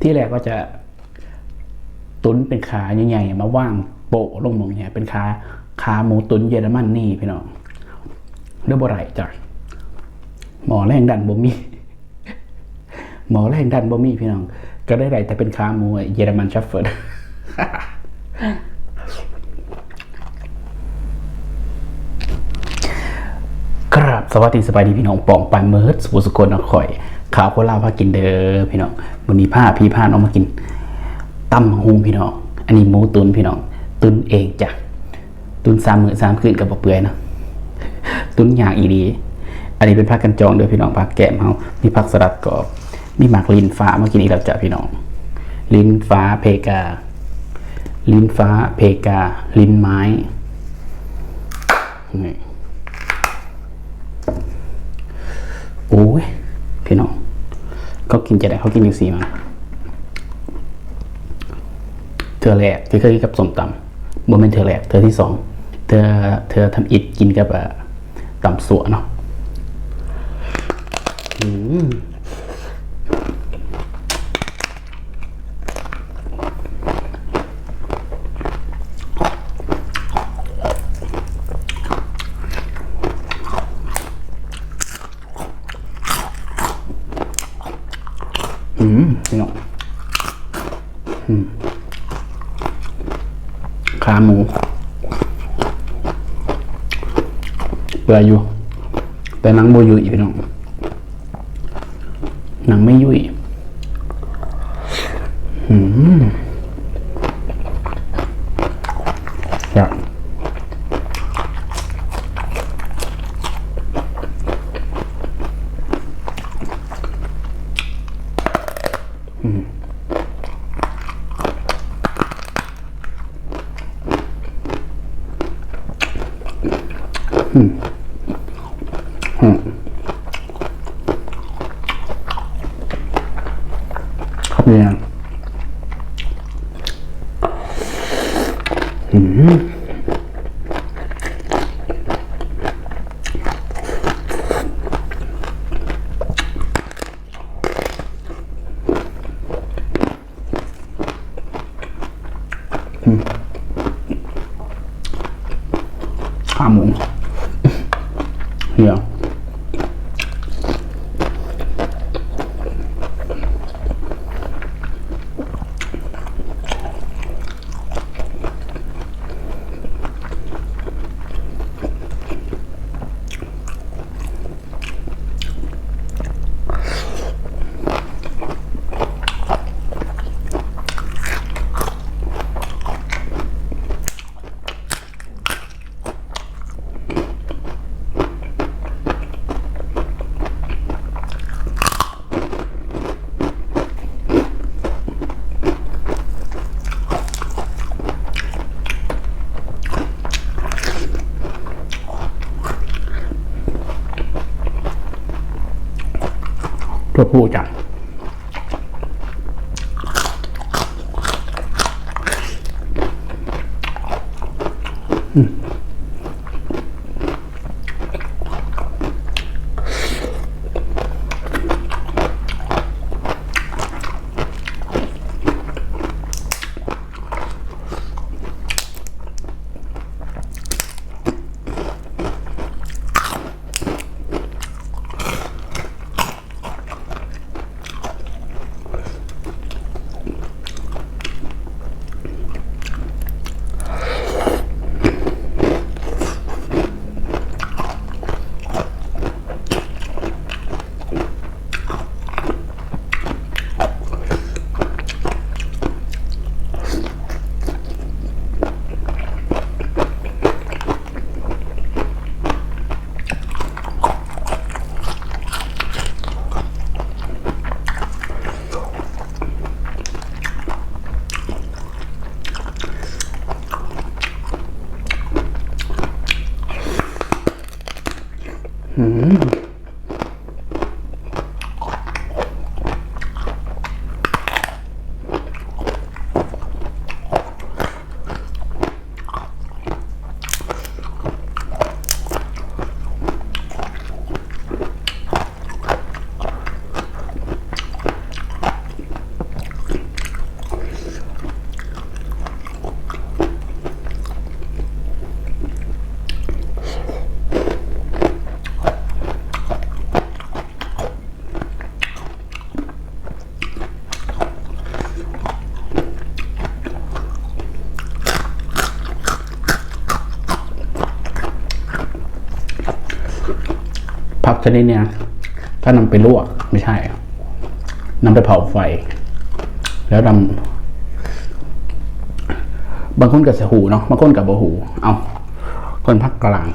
ที่แรกก็จะตุนเป็นขาใหญ่ๆมาว่างโปะลงมองเนี่ยเป็นขาขาหมูตุนเยอรมันนี่พี่น้องเรื่องบ่ไรจ้ะหมอแรงดันบ่มี หมอแรงดันบ่มีพี่น้อง ก็ได้ไรแต่เป็นขาหมูเยอรมันชัฟเฟิร์ดครับสวัสดีสบายดีพี่น้องปองปานเมิร์ดสุสกลนคร ข่าวโคราพากินเด้อพี่น้องวันนี้ผ้าพี่ผ้าน้องมากินตำบักฮุงพี่น้อง อันนี้หมูตุนพี่น้อง ตุนเองจ้ะ ตุนสามมือสามคืนกับบเปื่อยนะตุนอย่างอีดี อันนี้เป็นผักกันจองเด้อพี่น้องผักแกมเฮามีผักสลัดกรอบ มีหมักลินฟ้ามากินอีกแล้วจ้ะพี่น้อง ลินฟ้าเพกา ลินฟ้าเพกา ลินไม้โอ้ยพี่น้อง เขากินจะได้เขากินอยู่สีมาเธอแรกที่เคยกินกับสมตำบ่เป็นเธอแรกเธอที่สองเธอเธอทำอิดกินกับอะตำสัวเนาะอืมอืม พี่น้องขาหมูเปื่อยอยู่ แต่หนังโบยุยพี่น้องหนังไม่ยุ่ยอืมอยากครับเนี่ยอืมขาหมูเหี่ยว พื่อผู้จ่าย ชนิดเนี้ยถ้านำไปลวกไม่ใช่นำไปเผาไฟ แล้วนำบางคนกับเสหูเนาะบางคนกับบะหู เอาคนภาคกลาง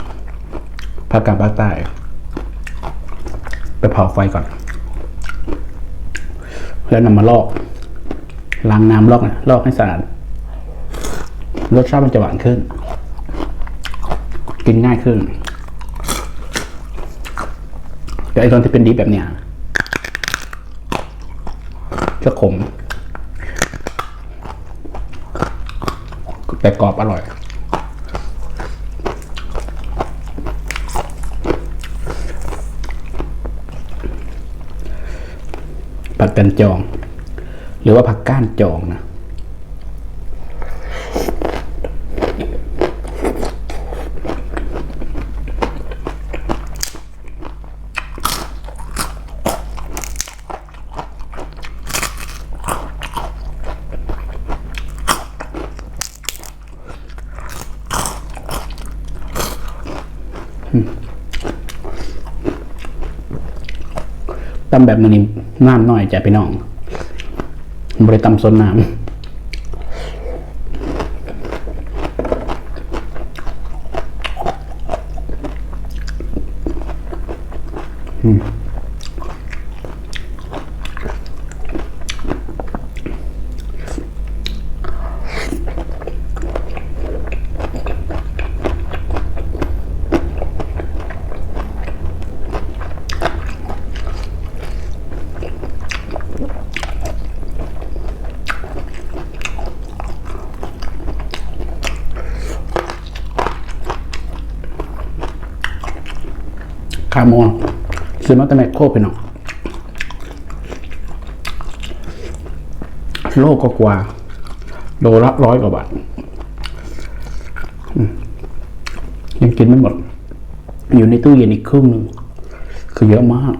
ภาคกลางภาคใต้ ไปเผาไฟก่อน แล้วนำมาลอกล้างน้ำลอกนะลอกให้สะอาดรสชาติมันจะหวานขึ้น กินง่ายขึ้น แต่ไอตอนที่เป็นดิบแบบเนี้ยจะขมแต่กรอบอร่อย ผักกันจอง หรือว่าผักก้านจองนะ ตำแบบนี้น้ำน้อยจะไปน้องบริตำซนน้ำ ขาโมนซื้อมาตั้งแต่โคไปน้องโลก็กว่า โลละร้อยกว่าบาทยังกินไม่หมด อยู่ในตู้เย็นอีกครึ่งหนึงคือเยอะมาก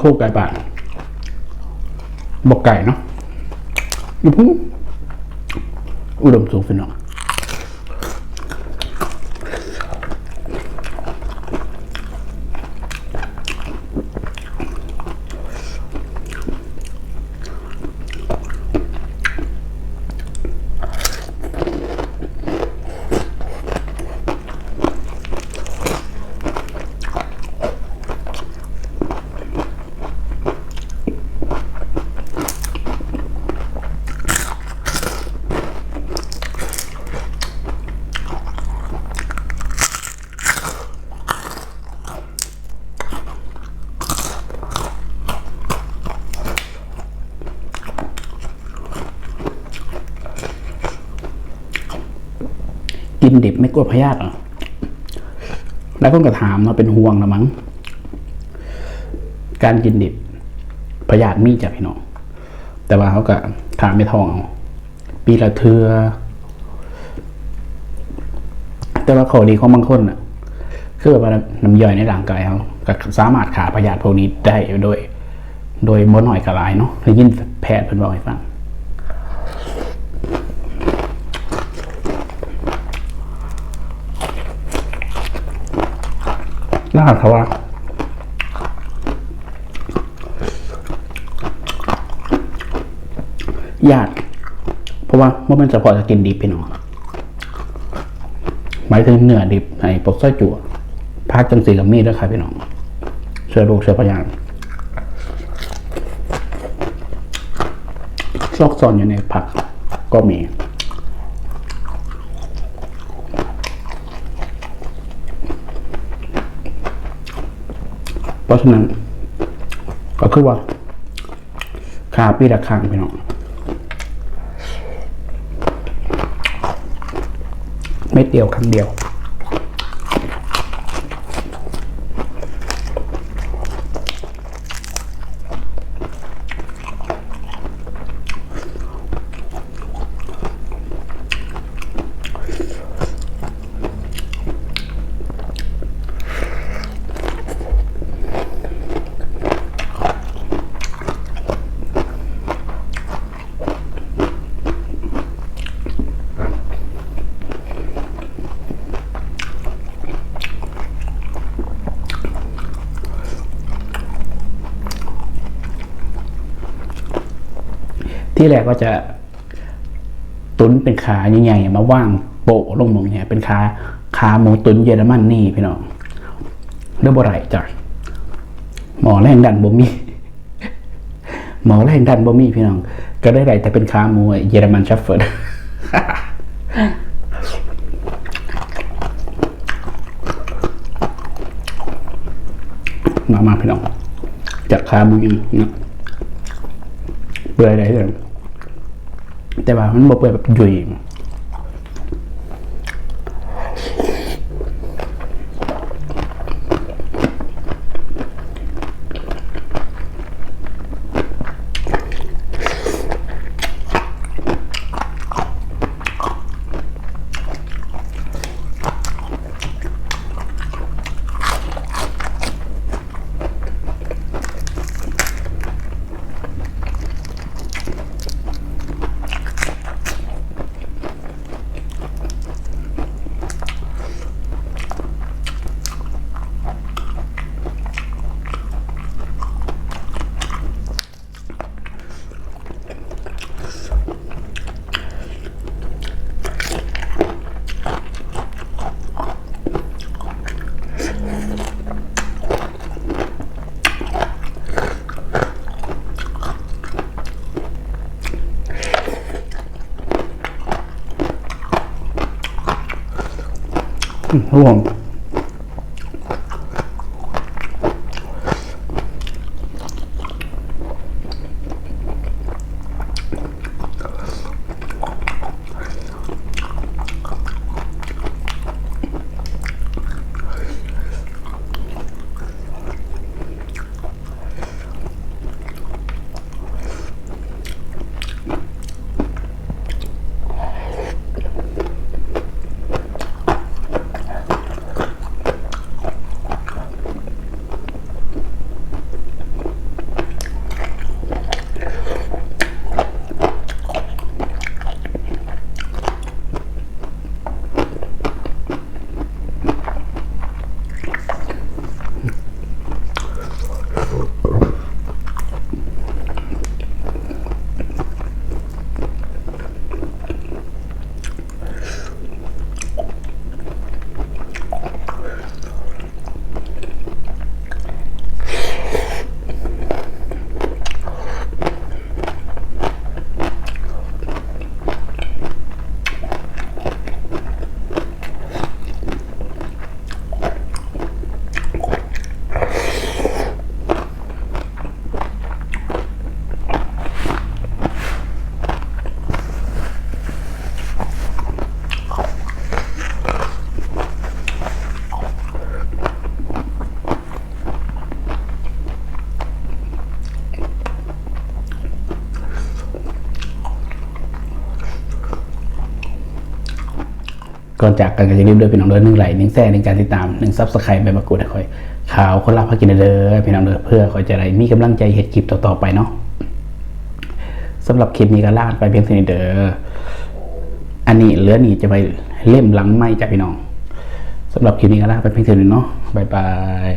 คโคไก่บานบอกไก่เนาะยูพูอุดมสูงฟินเน กินดิบไม่กลัวพยาธิเหรอแล้วก็กระถามมาเป็นห่วงละมั้ง การกินดิบพยาธิมีจ้ะพี่น้อง แต่ว่าเขาก็ถามไม่ทองเอาปีละเทือ แต่ว่าข้อดีของบางคนน่ะ คือแบบน้ำย่อยในร่างกายเขาก็สามารถขาพยาธิพวกนี้ได้โดย โดยบ่หน่อยกระลายเนาะได้ยินแพทย์เพิ่นบอกให้ฟัง น่าทว่าญาติเพราะว่าเมื่อมันจะพอจะกินดีพี่น้องหมายถึงเนื้อดิบไอ้ปกสร้อยจั่วภาคจังสีกับมีดด้วยครับพี่น้องเชื้อโรคเชื้อพยานซอกซอนอยู่ในผักก็มี เพราะฉะนั้น ก็คือว่าคาปีละครั้งพี่น้องเม็ดเดียวครั้งเดียว ที่แรกก็จะตุนเป็นขาใหญ่ๆมาว่างโปะลงมองเนี่ยเป็นขาขาหมูตุนเยอรมันนี่พี่น้องเรื่องบ่ไรจ้ะหมอแรงดันบ่มีหมอแรงดันบ่มีพี่น้อง ก็ได้ไรแต่เป็นขาหมูเยอรมันชัฟเฟิร์ดมามาพี่น้องจากขาหมูยังนะเปื่อยได้เลย แต่ว่ามั นบ่ ก่อนจากกันก็จะรีบด้วยพี่น้องเด้อหนึ่งไหลหนึ่งแท่หนึ่งการติดตามหนึ่งซับสไครต์ใบมะกรูดให้คอยข่าวคนรับพักกินเด้อพี่น้องเด้อเพื่อคอยจะได้มีกำลังใจเห็ดคลิปต่อๆไปเนาะสำหรับคลิปนี้ก็ลาไปเพียงเท่านี้เด้ออันนี้เหลือนี่จะไปเล่มหลังไม่จ้ะพี่น้องสำหรับคลิปนี้ก็ลาไปเพียงเท่านี้เนาะบายบาย